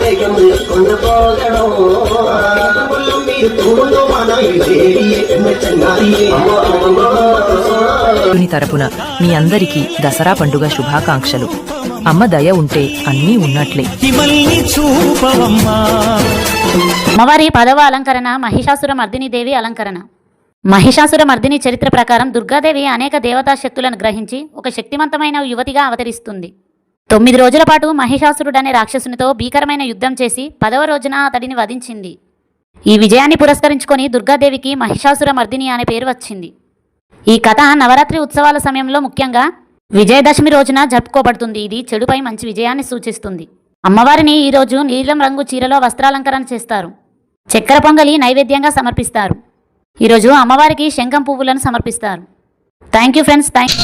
నాటకములు తరపున మీ అందరికీ దసరా పండుగ శుభాకాంక్షలు. అమ్మ దయ ఉంటే అన్నీ ఉన్నట్లే. అమ్మవారి పదవ అలంకరణ మహిషాసుర మర్దిని దేవి అలంకరణ. మహిషాసుర మర్దిని చరిత్ర ప్రకారం దుర్గాదేవి అనేక దేవతా శక్తులను గ్రహించి ఒక శక్తివంతమైన యువతిగా అవతరిస్తుంది. తొమ్మిది రోజుల పాటు మహిషాసురుడనే రాక్షసునితో భీకరమైన యుద్ధం చేసి పదవ రోజున అతడిని వధించింది. ఈ విజయాన్ని పురస్కరించుకొని దుర్గాదేవికి మహిషాసుర మర్దిని అనే పేరు వచ్చింది. ఈ కథ నవరాత్రి ఉత్సవాల సమయంలో ముఖ్యంగా విజయదశమి రోజున జరుపుకోబడుతుంది. ఇది చెడుపై మంచి విజయాన్ని సూచిస్తుంది. అమ్మవారిని ఈరోజు నీలం రంగు చీరలో వస్త్రాలంకరణ చేస్తారు. చక్కెర పొంగలి నైవేద్యంగా సమర్పిస్తారు. ఈరోజు అమ్మవారికి శంఖం పువ్వులను సమర్పిస్తారు. Thank you friends. థ్యాంక్